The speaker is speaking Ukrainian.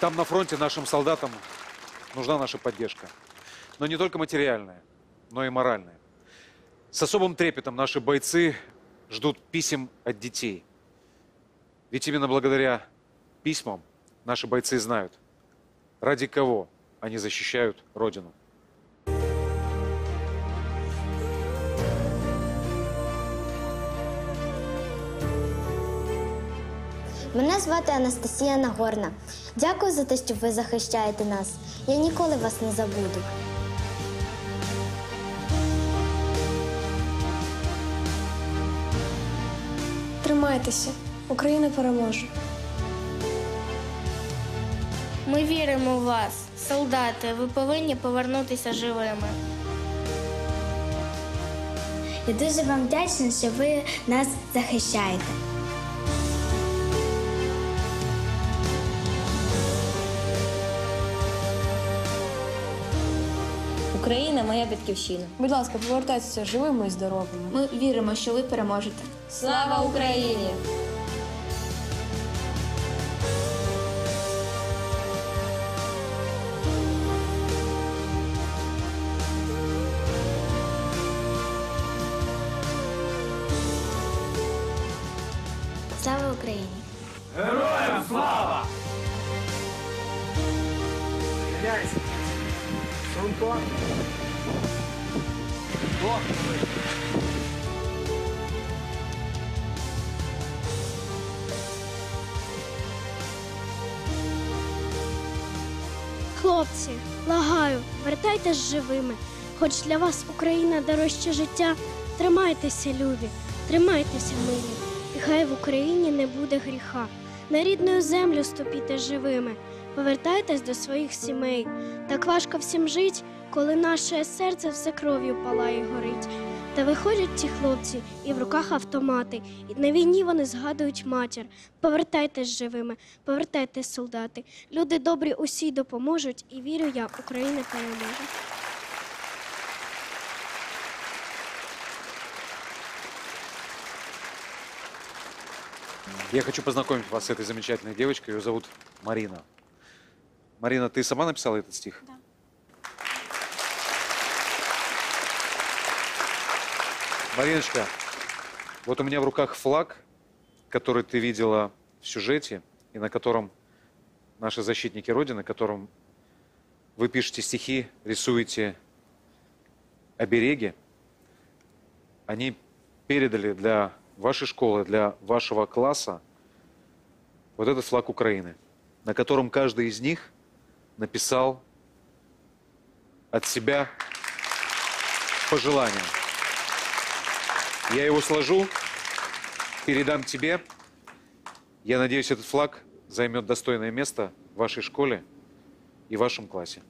Там на фронте нашим солдатам нужна наша поддержка. Но не только материальная, но и моральная. С особым трепетом наши бойцы ждут писем от детей. Ведь именно благодаря письмам наши бойцы знают, ради кого они защищают Родину. Мене звати Анастасія Нагорна. Дякую за те, що ви захищаєте нас. Я ніколи вас не забуду. Тримайтеся, Україна переможе. Ми віримо в вас, солдати. Ви повинні повернутися живими. Я дуже вам вдячна, що ви нас захищаєте. Україна моя батьківщина. Будь ласка, повертайтеся живими і здоровими. Ми віримо, що ви переможете. Слава Україні! Слава Україні! Хлопці, лагаю, вертайтесь живими. Хоч для вас Україна дорожче життя. Тримайтеся, любі, тримайтеся, милі, і хай в Україні не буде гріха. На рідну землю ступіте живими, повертайтесь до своїх сімей. Так важко всім жить, коли наше серце все кров'ю палає й горить. Та виходять ті хлопці, і в руках автомати, і на війні вони згадують матір. Повертайтесь живими, повертайтесь, солдати. Люди добрі усі допоможуть, і вірю я, Україна переможе. Я хочу познакомить вас с этой замечательной девочкой. Ее зовут Марина. Марина, ты сама написала этот стих? Да. Мариночка, вот у меня в руках флаг, который ты видела в сюжете, и на котором наши защитники Родины, которым вы пишете стихи, рисуете обереги, они передали для вашей школы, для вашего класса вот этот флаг Украины, на котором каждый из них написал от себя пожелание. Я его сложу, передам тебе. Я надеюсь, этот флаг займет достойное место в вашей школе и в вашем классе.